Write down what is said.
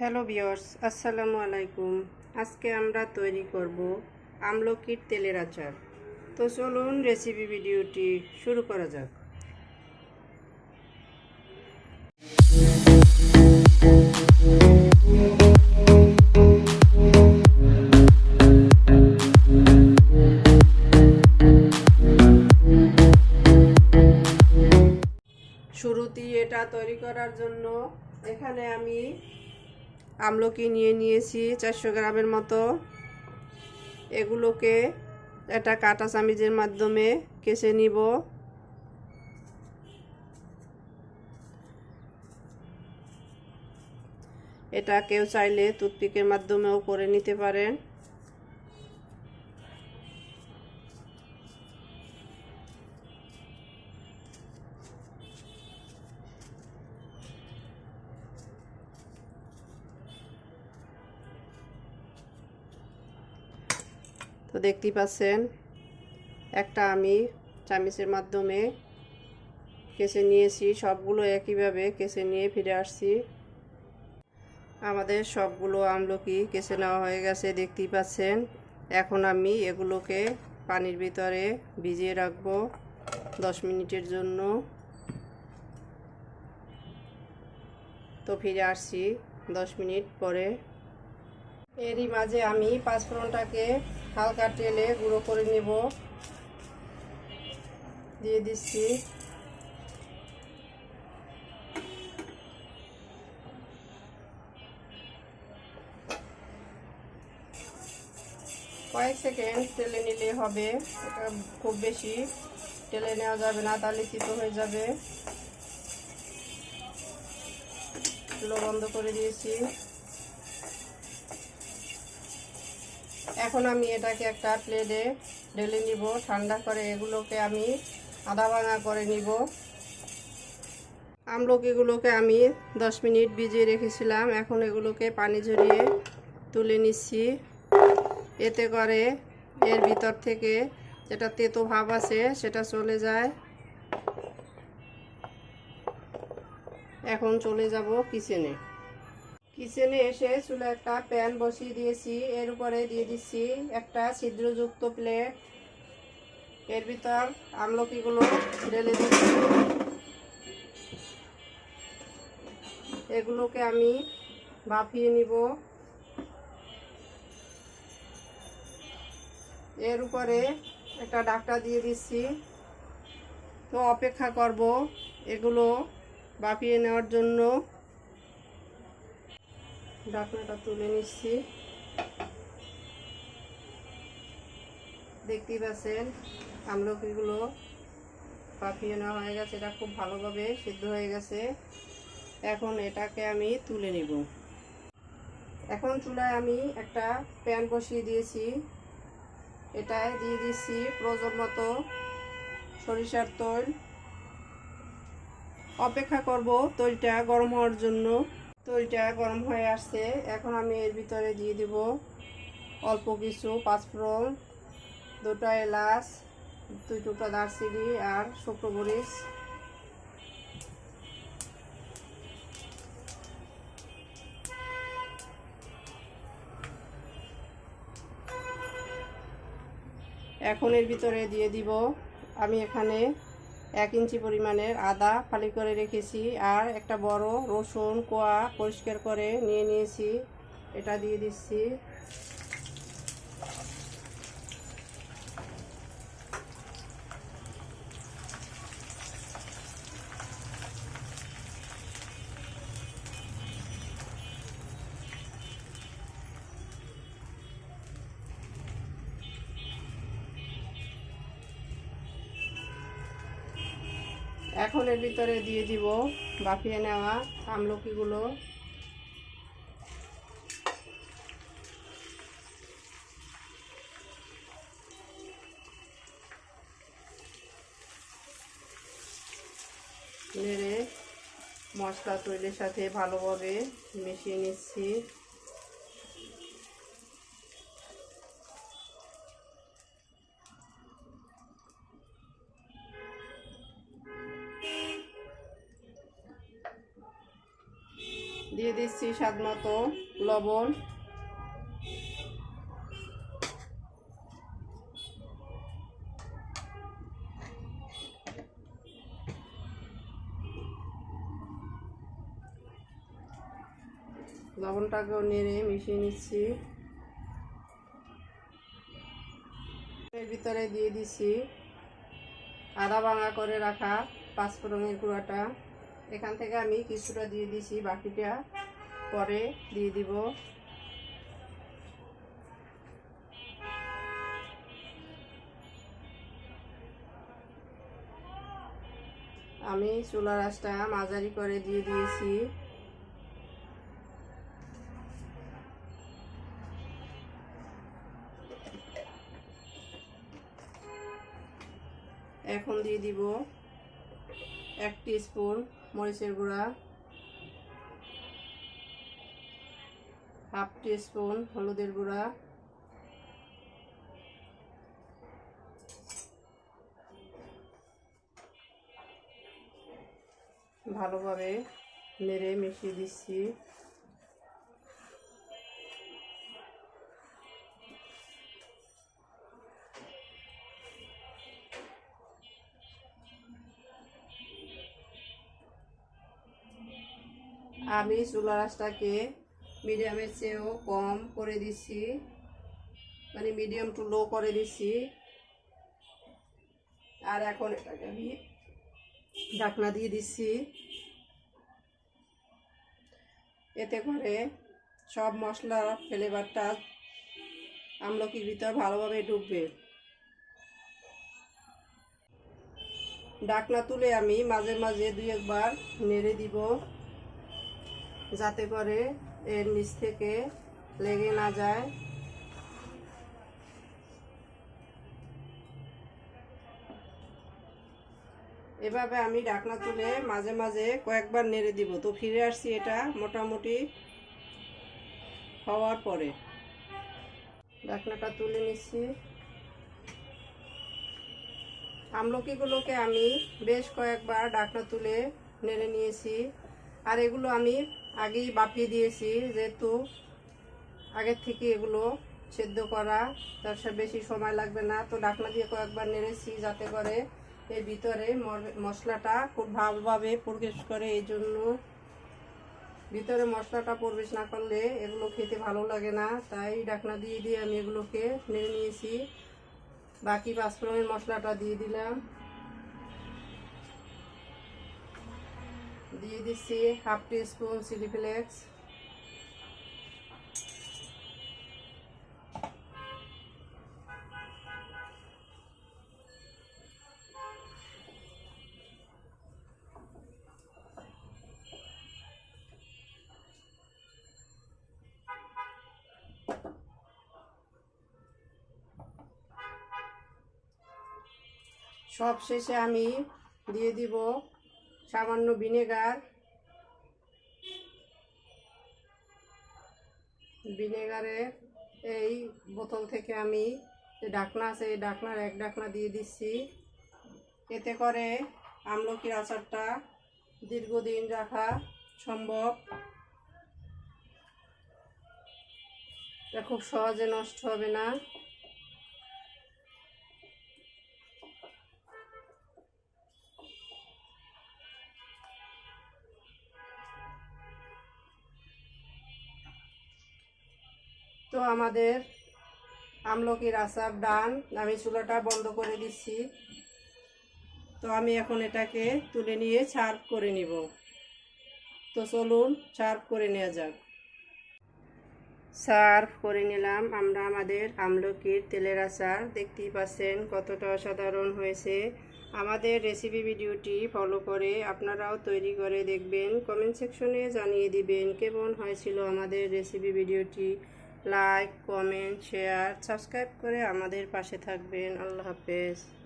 Hello বিয়র্স আসসালামু আলাইকুম। আজকে আমরা তৈরি করব আমলকির তেলের আচার। তো চলুন রেসিপি ভিডিওটি শুরু করা যাক। শুরুতেই এটা তৈরি করার জন্য এখানে আমি আমলকি নিয়ে নিয়েছি চারশো গ্রামের মতো। এগুলোকে একটা কাটা চামিজের মাধ্যমে কেসে নিব। এটা কেউ চাইলে টুথপিকের মাধ্যমেও করে নিতে পারেন। তো দেখতেই পাচ্ছেন, একটা আমি চামিচের মাধ্যমে কেসে নিয়েছি, সবগুলো একইভাবে কেসে নিয়ে ফিরে আসছি। আমাদের সবগুলো আমলকি কেসে নেওয়া হয়ে গেছে, দেখতেই পাচ্ছেন। এখন আমি এগুলোকে পানির ভিতরে ভিজিয়ে রাখব দশ মিনিটের জন্য। তো ফিরে আসছি দশ মিনিট পরে। এরই মাঝে আমি পাঁচফোড়নটাকে হালকা তেলে গুঁড়ো করে নেব। দিয়ে দিচ্ছি। কয়েক সেকেন্ড তেলে নিলে হবে। এটা খুব বেশি তেলে নেওয়া যাবে না, তাহলে তিতো হয়ে যাবে। চুলো বন্ধ করে দিয়েছি। এখন আমি এটাকে একটা প্লেটে ঢেলে নিব। ঠান্ডা করে এগুলোকে আমি আধা ভাঙা করে নিব। আমলকিগুলোকে আমি দশ মিনিট ভিজিয়ে রেখেছিলাম। এখন এগুলোকে পানি ঝরিয়ে তুলে নিচ্ছি। এতে করে এর ভিতর থেকে যেটা তেতো ভাব আছে সেটা চলে যায়। এখন চলে যাব কিচেনে কিচেনে এসে চুলে একটা প্যান বসিয়ে দিয়েছি। এর উপরে দিয়ে দিচ্ছি একটা ছিদ্রযুক্ত প্লেট। এর ভিতর আমলকিগুলো ঢেলে দিচ্ছি। এগুলোকে আমি ভাপিয়ে নিব। এর উপরে একটা ডাকটা দিয়ে দিচ্ছি। তো অপেক্ষা করব এগুলো বাফিয়ে নেওয়ার জন্য। ডাকনাটা তুলে নিচ্ছি। দেখতেই পাচ্ছেন, আমলকিগুলো পাপিয়ে নেওয়া হয়ে গেছে। এটা খুব ভালোভাবে সিদ্ধ হয়ে গেছে। এখন এটাকে আমি তুলে নিব। এখন চুলায় আমি একটা প্যান বসিয়ে দিয়েছি। এটায় দিয়ে দিচ্ছি প্রয়োজন মতো সরিষার তৈল। অপেক্ষা করব তৈলটা গরম হওয়ার জন্য। তৈলটা গরম হয়ে আসছে। এখন আমি এর ভিতরে দিয়ে দিব অল্প কিছু পাঁচফোড়ন, দুটো এলাচ, দুই টুকরা দারচিনি আর শুকনো মরিচ। এখন এর ভিতরে দিয়ে দিব। আমি এখানে এক ইঞ্চি পরিমাণের আদা ফালি করে রেখেছি আর একটা বড় রসুন কোয়া পরিষ্কার করে নিয়ে নিয়েছি। এটা দিয়ে দিচ্ছি। এখন এর ভিতরে দিয়ে দিব, বাফিয়ে নেওয়া আমলকিগুলো। নেড়ে মশলা তৈরির সাথে ভালোভাবে মিশিয়ে নিচ্ছি। দিয়ে দিচ্ছি স্বাদ মতো লবণ। লবণটাকেও নেড়ে মিশিয়ে নিচ্ছি। এর ভিতরে দিয়ে দিচ্ছি আদা ভাঙা করে রাখা পাঁচ পাঁচফোড়নের গুঁড়াটা। এখান থেকে আমি কিছুটা দিয়ে দিছি, বাকিটা পরে দিয়ে দিব। আমি চুলা রাসটা মাঝারি করে দিয়ে দিয়েছি। এখন দিয়ে দিব এক স্পুন মরিচের গুঁড়া হাফ স্পুন হলুদের গুঁড়া ভালোভাবে নেড়ে মিশিয়ে দিচ্ছি। আমি চুলা রাসটাকে মিডিয়ামের চেয়েও কম করে দিচ্ছি মানে মিডিয়াম টু লো করে দিচ্ছি আর এখন এটাকে আমি ঢাকনা দিয়ে দিচ্ছি এতে করে সব মশলার ফ্লেভারটা আমলকির ভিতর ভালোভাবে ঢুকবে ডাকনা তুলে আমি মাঝে মাঝে দুই একবার নেড়ে দিব। যাতে করে এর নিচ থেকে লেগে না যায়। এভাবে আমি ডাকনা তুলে মাঝে মাঝে কয়েকবার নেড়ে দিব তো ফিরে আসছি এটা মোটামুটি হওয়ার পরে। ডাকনাটা তুলে নিচ্ছি। আমলকিগুলোকে আমি বেশ কয়েকবার ডাকনা তুলে নেড়ে নিয়েছি। আর এগুলো আমি আগেই বাপিয়ে দিয়েছি, যেহেতু আগের থেকে এগুলো সেদ্ধ করা, তার সাথে বেশি সময় লাগবে না। তো ডাকনা দিয়ে কয়েকবার নেড়েছি যাতে করে এর ভিতরে মশলাটা খুব ভালোভাবে প্রবেশ করে। এই জন্য ভিতরে মশলাটা প্রবেশ না করলে এগুলো খেতে ভালো লাগে না। তাই ডাকনা দিয়ে দিয়ে আমি এগুলোকে নেড়ে নিয়েছি। বাকি পাঁচ পাঁচফোড়নের মশলাটা দিয়ে দিলাম। দিয়ে দিচ্ছি half teaspoon chilli flakes. সব শেষে আমি দিয়ে দিব সামান্য ভিনেগার। ভিনেগারে এই বোতল থেকে আমি যে ডাকনা আছে, এই ডাকনার এক ডাকনা দিয়ে দিচ্ছি। এতে করে আমলকির আচারটা দীর্ঘদিন রাখা সম্ভব। এটা খুব সহজে নষ্ট হবে না। তো আমাদের আমলকির আচার ডান, আমি চুলাটা বন্ধ করে দিচ্ছি। তো আমি এখন এটাকে তুলে নিয়ে সার্ভ করে নিব। তো চলুন, সার্ভ করে নেওয়া যাক। সার্ভ করে নিলাম আমরা আমাদের আমলকির তেলের আচার। দেখতেই পাচ্ছেন কতটা অসাধারণ হয়েছে। আমাদের রেসিপি ভিডিওটি ফলো করে আপনারাও তৈরি করে দেখবেন। কমেন্ট সেকশনে জানিয়ে দিবেন কেমন হয়েছিল আমাদের রেসিপি ভিডিওটি। লাইক কমেন্ট শেয়ার সাবস্ক্রাইব করে আমাদের পাশে থাকবেন। আল্লাহ হাফেজ।